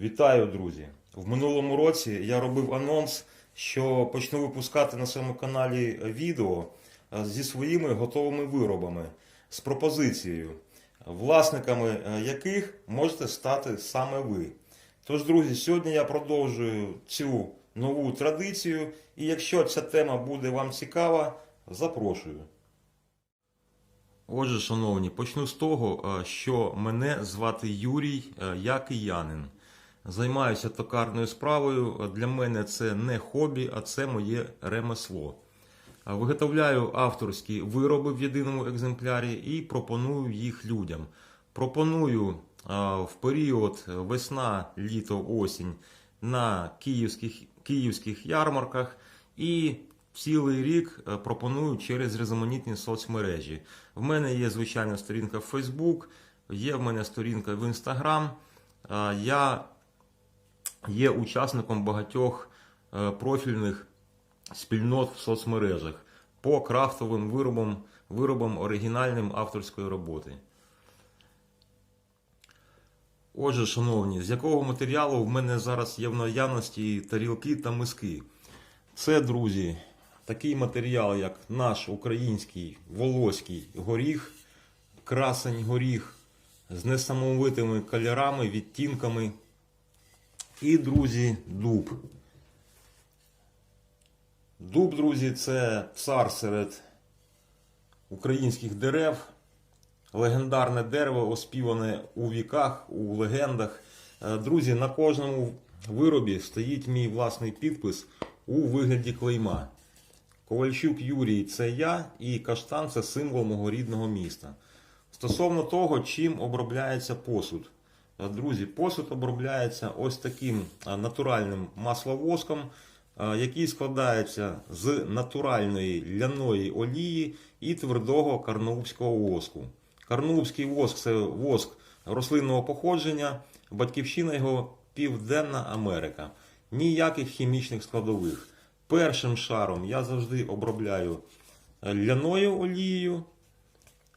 Вітаю, друзі! В минулому році я робив анонс, що почну випускати на своєму каналі відео е, зі своїми готовими виробами з пропозицією, власниками е, яких можете стати саме ви. Тож, друзі, сьогодні я продовжую цю нову традицію, і якщо ця тема буде вам цікава, запрошую. Отже, шановні, почну з того, е, що мене звати Юрій, я киянин. Займаюся токарною справою. Для мене це не хобі, а це моє ремесло. Виготовляю авторські вироби в єдиному екземплярі і пропоную їх людям. Пропоную в період весна, літо, осінь на київських, київських ярмарках і цілий рік пропоную через різноманітні соцмережі. В мене є звичайна сторінка в Facebook, є в мене сторінка в Instagram. Я є учасником багатьох е, профільних спільнот в соцмережах по крафтовим виробам, виробам оригінальним авторської роботи. Отже, шановні, з якого матеріалу в мене зараз є в наявності тарілки та миски? Це, друзі, такий матеріал, як наш український волоський горіх, красень горіх з несамовитими кольорами, відтінками. І, друзі, дуб. Дуб, друзі, це цар серед українських дерев. Легендарне дерево, оспіване у віках, у легендах. Е, Друзі, на кожному виробі стоїть мій власний підпис у вигляді клейма. Ковальчук Юрій це я, і каштан це символ мого рідного міста. Стосовно того, чим обробляється посуд. Е, Друзі, посуд обробляється ось таким е, натуральним масловоском, е, який складається з натуральної ляної олії і твердого карнаубського воску. Карнаубський воск це воск рослинного походження, батьківщина його Південна Америка. Ніяких хімічних складових. Першим шаром я завжди обробляю ляною олією,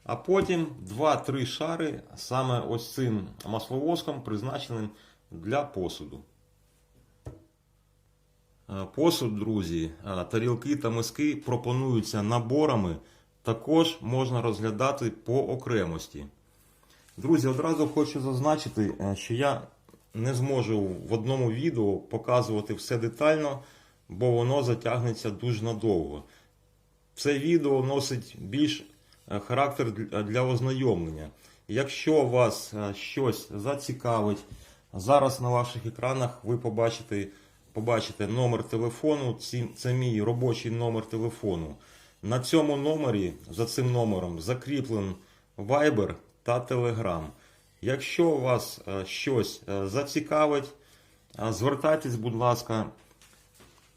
а потім 2-3 шари саме ось цим масловоском, призначеним для посуду. Е, Посуд, друзі, е, тарілки та миски пропонуються наборами, також можна розглядати по окремості. Друзі, одразу хочу зазначити, е, що я не зможу в одному відео показувати все детально, бо воно затягнеться дуже надовго. Це відео носить більш характер для- для ознайомлення. Якщо вас е, щось зацікавить, зараз на ваших екранах ви побачите, побачите номер телефону. Це мій робочий номер телефону. На цьому номері, за цим номером, закріплен Viber та Telegram. Якщо вас е, щось е, зацікавить, е, звертайтесь, будь ласка,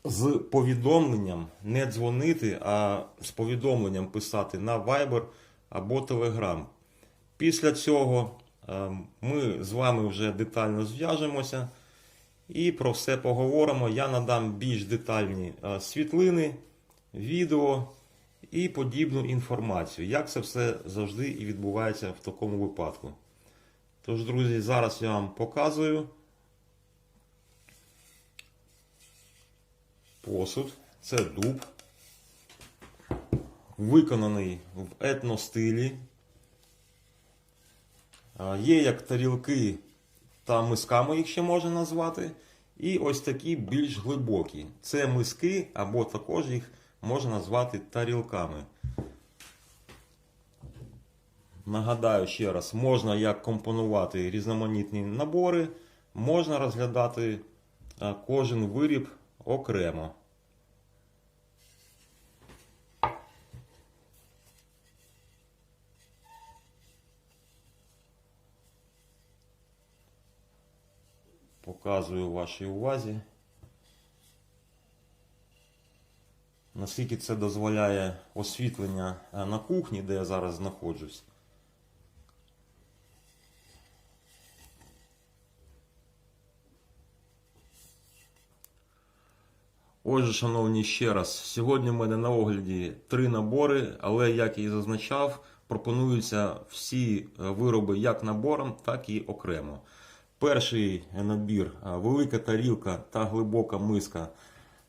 з повідомленням не дзвонити, а з повідомленням писати на Viber або Telegram. Після цього е, ми з вами вже детально зв'яжемося і про все поговоримо. Я надам більш детальні е, світлини, відео і подібну інформацію. Як це все завжди і відбувається в такому випадку. Тож, друзі, зараз я вам показую. Посуд. Це дуб, виконаний в етностилі. Є як тарілки та мисками їх ще можна назвати. І ось такі більш глибокі. Це миски, або також їх можна назвати тарілками. Нагадаю ще раз, можна як компонувати різноманітні набори, можна розглядати кожен виріб окремо. Показую вашій увазі. Наскільки це дозволяє освітлення е, на кухні, де я зараз знаходжусь. Отже, шановні, ще раз, сьогодні в мене на огляді три набори, але, як і зазначав, пропонуються всі е, вироби як набором, так і окремо. Перший набір велика тарілка та глибока миска.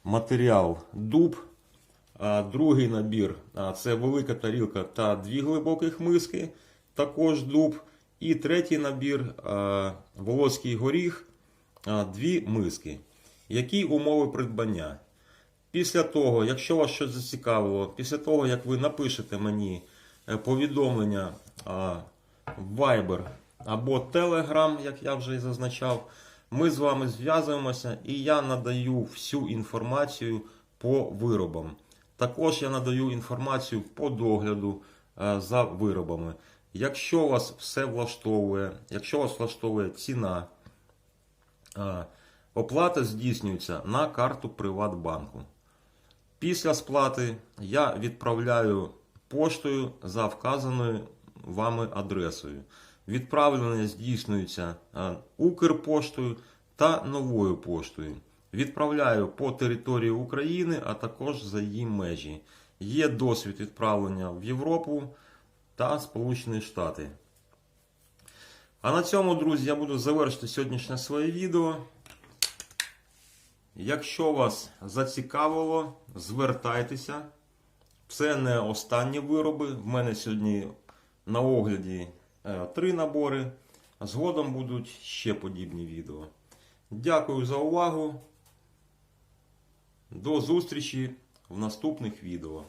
Матеріал дуб. Другий набір це велика тарілка та дві глибоких миски, також дуб. І третій набір волоський горіх, дві миски. Які умови придбання? Після того, якщо вас щось зацікавило, після того, як ви напишете мені е, повідомлення в Viber або Telegram, як я вже і зазначав, ми з вами зв'язуємося і я надаю всю інформацію по виробам. Також я надаю інформацію по догляду е, за виробами. Якщо вас все влаштовує, якщо вас влаштовує ціна, е, оплата здійснюється на карту Приватбанку. Після сплати я відправляю поштою за вказаною вами адресою. Відправлення здійснюється е, Укрпоштою та новою поштою. Відправляю по території України, а також за її межі. Є досвід відправлення в Європу та Сполучені Штати. А на цьому, друзі, я буду завершити сьогоднішнє своє відео. Якщо вас зацікавило, звертайтеся. Це не останні вироби. В мене сьогодні на огляді три набори. Згодом будуть ще подібні відео. Дякую за увагу. До зустрічі в наступних відео.